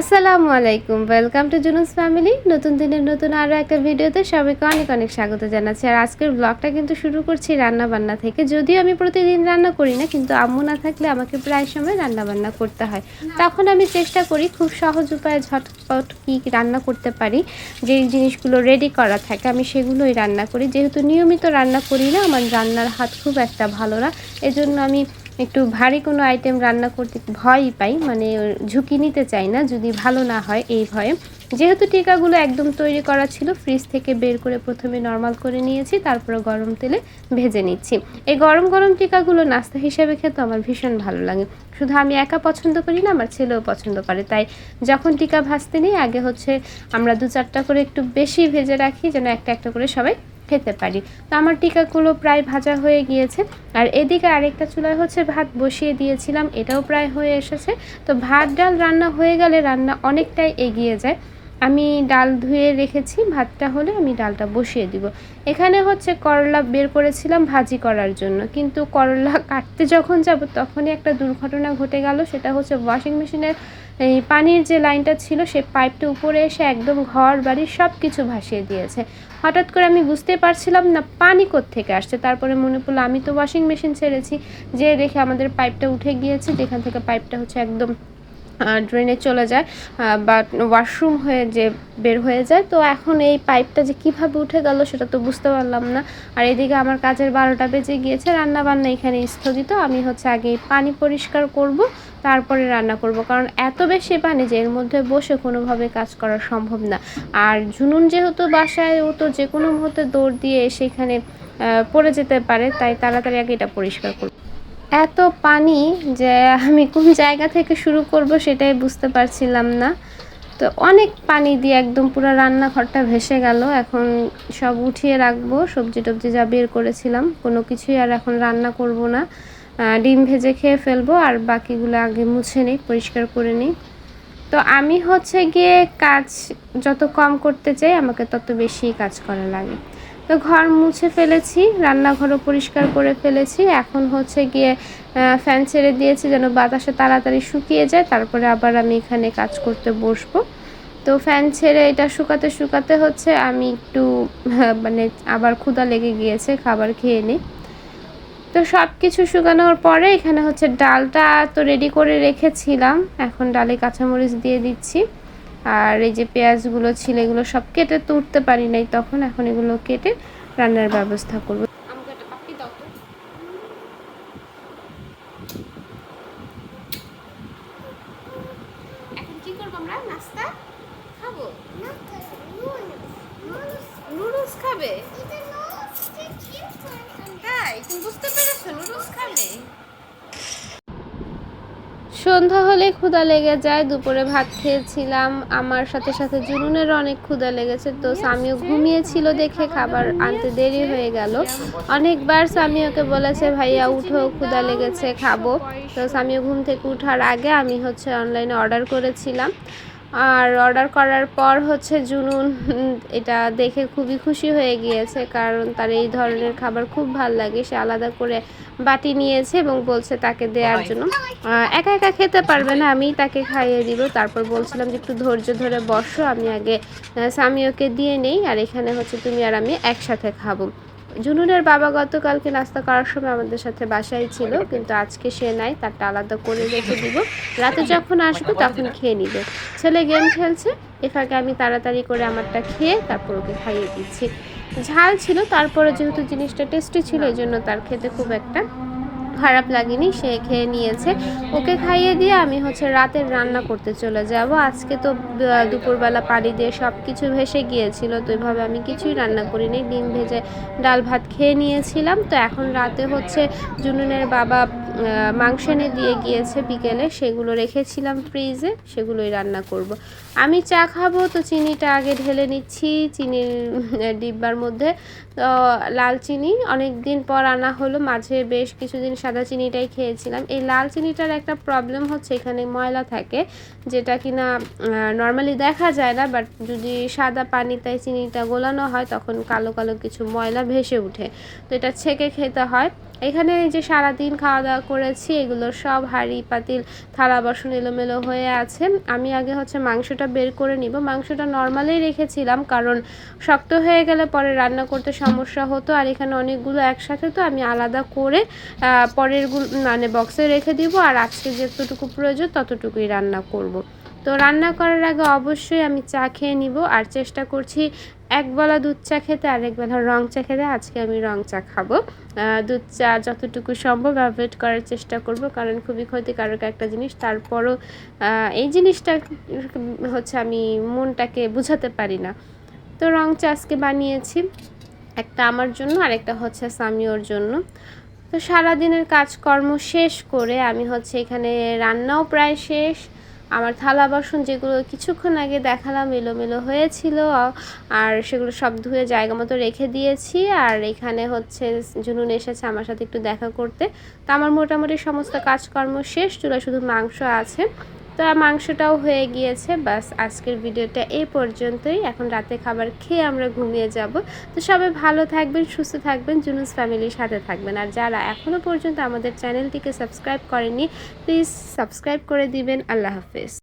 আসসালামু আলাইকুম। Welcome to জুনুস family নতুন দিনের নতুন আরও একটা ভিডিওতে সবাইকে অনেক অনেক স্বাগত জানাচ্ছি। আর আজকের ব্লগটা কিন্তু শুরু করছি রান্না বান্না থেকে। যদিও আমি প্রতিদিন রান্না করি না, কিন্তু আম্মু না থাকলে আমাকে প্রায় সময় রান্না বান্না করতে হয়। তখন আমি চেষ্টা করি খুব সহজ উপায়ে ঝটপট কী রান্না করতে পারি। যে জিনিসগুলো রেডি করা থাকে, আমি সেগুলোই রান্না করি। যেহেতু নিয়মিত রান্না করি না, আমার রান্নার হাত খুব একটা ভালো না। এজন্য আমি একটু ভারী কোনো আইটেম রান্না করতে ভয়ই পাই মানে ঝুঁকি নিতে চাই না, যদি ভালো না হয় এই ভয়ে। যেহেতু টিকাগুলো একদম তৈরি করা ছিল ফ্রিজ থেকে বের করে প্রথমে নর্মাল করে নিয়েছি, তারপরে গরম তেলে ভেজে নিচ্ছি। এই গরম গরম টিকাগুলো নাস্তা হিসেবে খেতে আমার ভীষণ ভালো লাগে। শুধু আমি একা পছন্দ করি না, আমার ছেলেও পছন্দ করে। তাই যখন টিকা ভাজতে নিই, আগে হচ্ছে আমরা দু চারটা করে একটু বেশি ভেজে রাখি, যেন একটা একটা করে সবাই খেতে পারি। তো আমার টিকাগুলো প্রায় ভাজা হয়ে গিয়েছে। আর এদিকে আরেকটা চুলায় হচ্ছে ভাত বসিয়ে দিয়েছিলাম, এটাও প্রায় হয়ে এসেছে। তো ভাত, ডাল রান্না হয়ে গেলে রান্না অনেকটাই এগিয়ে যায়। আমি ডাল ধুয়ে রেখেছি, ভাতটা হলে আমি ডালটা বসিয়ে দিব। এখানে হচ্ছে করলা বের করেছিলাম ভাজি করার জন্য। কিন্তু করলা কাটতে যখন যাব, তখনই একটা দুর্ঘটনা ঘটে গেল, সেটা হচ্ছে ওয়াশিং মেশিনের এই পানির যে লাইনটা ছিল, সে পাইপটা উপরে এসে একদম ঘর বাড়ি সব কিছু ভাসিয়ে দিয়েছে। হঠাৎ করে আমি বুঝতে পারছিলাম না, পানি থেকে আসছে। তারপরে মনে পড়ল, আমি তো ওয়াশিং মেশিন ছেড়েছি। যে দেখে আমাদের পাইপটা উঠে গিয়েছে, যেখান থেকে পাইপটা হচ্ছে একদম ড্রেনে চলে যায় বা ওয়াশরুম হয়ে যে বের হয়ে যায়, তো এখন এই পাইপটা যে কীভাবে উঠে গেল সেটা তো বুঝতে পারলাম না। আর এদিকে আমার কাজের বারোটা বেজে গিয়েছে রান্না বান্না এখানে স্থগিত। আমি হচ্ছে আগে পানি পরিষ্কার করব, তারপরে রান্না করব, কারণ এত বেশি পানি যে এর মধ্যে বসে কোনোভাবে কাজ করা সম্ভব না। আর ঝুনুন যেহেতু বাসায়, ও তো যে কোনো মুহূর্তে দৌড় দিয়ে সেখানে পড়ে যেতে পারে, তাই তাড়াতাড়ি আগে এটা পরিষ্কার করব। এত পানি যে আমি কোন জায়গা থেকে শুরু করব সেটাই বুঝতে পারছিলাম না। তো অনেক পানি দিয়ে একদম পুরো রান্নাঘরটা ভেসে গেল। এখন সব উঠিয়ে রাখব, সবজি টবজি যা বের করেছিলাম, কোনো কিছুই আর এখন রান্না করব না। ডিম ভেজে খেয়ে ফেলব আর বাকিগুলো আগে মুছে নিই, পরিষ্কার করে নিই। তো আমি হচ্ছে গিয়ে কাজ যত কম করতে চাই, আমাকে তত বেশি কাজ করা লাগে। তো ঘর মুছে ফেলেছি, রান্নাঘরও পরিষ্কার করে ফেলেছি। এখন হচ্ছে গিয়ে ফ্যান ছেড়ে দিয়েছি যেন বাতাসে তাড়াতাড়ি শুকিয়ে যায়, তারপরে আবার আমি এখানে কাজ করতে বসবো। তো ফ্যান ছেড়ে এটা শুকাতে শুকাতে হচ্ছে আমি একটু মানে আবার ক্ষুদা লেগে গিয়েছে, খাবার খেয়ে নিই। তো সব কিছু শুকানোর পরে এখানে হচ্ছে ডালটা তো রেডি করে রেখেছিলাম, এখন ডালে কাঁচামরিচ দিয়ে দিচ্ছি। আর এই যে পেঁয়াজগুলো ছিল এগুলো সব কেটে তুলতে পারি নাই তখন এখন এগুলো কেটে রান্নার ব্যবস্থা করব। খাব? হ্যাঁ তুমি বুঝতে সন্ধ্যা হলে ক্ষুধা লেগে যায় দুপুরে ভাত খেয়েছিলাম। আমার সাথে সাথে জুনুনের অনেক ক্ষুধা লেগেছে। তো সামিও ঘুমিয়েছিল দেখে খাবার আনতে দেরি হয়ে গেল। অনেকবার সামি ওকে বলেছে ভাইয়া উঠো ক্ষুধা লেগেছে খাব। তো সামিও ঘুম থেকে উঠার আগে আমি হচ্ছে অনলাইনে অর্ডার করেছিলাম। আর অর্ডার করার পর হচ্ছে জুনুন এটা দেখে খুবই খুশি হয়ে গিয়েছে কারণ তার এই ধরনের খাবার খুব ভালো লাগে। সে আলাদা করে বাটি নিয়েছে এবং বলছে তাকে দেওয়ার জন্য। একা একা খেতে পারবে না আমি তাকে খাইয়ে দিব। তারপর বলছিলাম যে একটু ধৈর্য ধরে বসো আমি আগে সামিওকে দিয়ে নেই আর এখানে হচ্ছে তুমি আর আমি একসাথে খাব। জুনুনের বাবা গতকালকে নাস্তা করার সময় আমাদের সাথে বাসায় ছিল কিন্তু আজকে সে নাই তারটা আলাদা করে রেখে দিব। রাতে যখন আসবে তখন খেয়ে নিবে। ছেলে গেম খেলছে এ ফাঁকে আমি তাড়াতাড়ি করে আমারটা খেয়ে তারপর ওকে খাইয়ে দিচ্ছি। ঝাল ছিল তারপরে যেহেতু জিনিসটা টেস্টি ছিল এই জন্য তার খেতে খুব একটা খারাপ লাগেনি, সে খেয়ে নিয়েছে। ওকে খাইয়ে দিয়ে আমি হচ্ছে রাতের রান্না করতে চলে যাব। আজকে তো দুপুরবেলা পানি দিয়ে সব কিছু ভেসে গিয়েছিল, তো এভাবে আমি কিছুই রান্না করিনি। ডিম ভেজে ডাল ভাত খেয়ে নিয়েছিলাম। তো এখন রাতে হচ্ছে জুনুনের বাবা মাংস এনে দিয়ে গিয়েছে বিকেলে, সেগুলো রেখেছিলাম ফ্রিজে, সেগুলোই রান্না করব। আমি চা খাব, তো চিনিটা আগে ঢেলে নিচ্ছি চিনির ডিব্বার মধ্যে, তো লাল চিনি অনেক দিন পর আনা হলো, মাঝে বেশ কিছুদিন সাদা চিনিটাই খেয়েছিলাম। এই লাল চিনিটার একটা প্রবলেম হচ্ছে, এখানে ময়লা থাকে, যেটা কিনা নর্মালি দেখা যায় না বাট যদি সাদা পানিতে চিনিটা গোলানো হয়, তখন কালো কালো কিছু ময়লা ভেসে উঠে। তো এটা ছেঁকে খেতে হয়। এখানে যে সারাদিন খাওয়া দাওয়া করেছি, এগুলো সব হাঁড়ি, পাতিল, থালা, বাসন এলোমেলো হয়ে আছে। আমি আগে হচ্ছে মাংসটা বের করে নিব। মাংসটা নর্মালেই রেখেছিলাম, কারণ শক্ত হয়ে গেলে পরে রান্না করতে সমস্যা হতো। আর এখানে অনেকগুলো একসাথে তো আমি আলাদা করে পরেরগুলো মানে বক্সে রেখে দিব। আর আজকে যতটুকু প্রয়োজন ততটুকুই রান্না করব। তো রান্না করার আগে অবশ্যই আমি চা খেয়ে নিব। আর চেষ্টা করছি এক বেলা দুধ চা খেতে, আর এক বেলা রং চা খেতে, আজকে আমি রং চা খাব। দুধ চা যতটুকু সম্ভব অ্যাভয়েড করার চেষ্টা করব, কারণ খুবই ক্ষতিকারক একটা জিনিস। তারপরও এই জিনিসটা হচ্ছে আমি মনটাকে বুঝাতে পারি না। তো রং চা আজকে বানিয়েছি, একটা আমার জন্য আর একটা হচ্ছে সামিওর জন্য। তো সারাদিনের কাজকর্ম শেষ করে আমি হচ্ছে এখানে রান্নাও প্রায় শেষ আমার থালা বাসন যেগুলো কিছুক্ষণ আগে দেখালাম, এলোমেলো হয়েছিল, আর সেগুলো সব ধুয়ে জায়গা মতো রেখে দিয়েছি। আর এখানে হচ্ছে জুনুন এসেছে আমার সাথে একটু দেখা করতে। তো আমার মোটামুটি সমস্ত কাজকর্ম শেষ চুলা শুধু মাংস আছে। তো মাংসটাও হয়ে গিয়েছে বাস আজকের ভিডিওটা এই পর্যন্তই। এখন রাতে খাবার খেয়ে আমরা ঘুমিয়ে যাব। তো সবাই ভালো থাকবেন, সুস্থ থাকবেন, জুনুস ফ্যামিলির সাথে থাকবেন। আর যারা এখনও পর্যন্ত আমাদের চ্যানেলটিকে সাবস্ক্রাইব করেননি, প্লিজ সাবস্ক্রাইব করে দিবেন। আল্লাহ হাফেজ।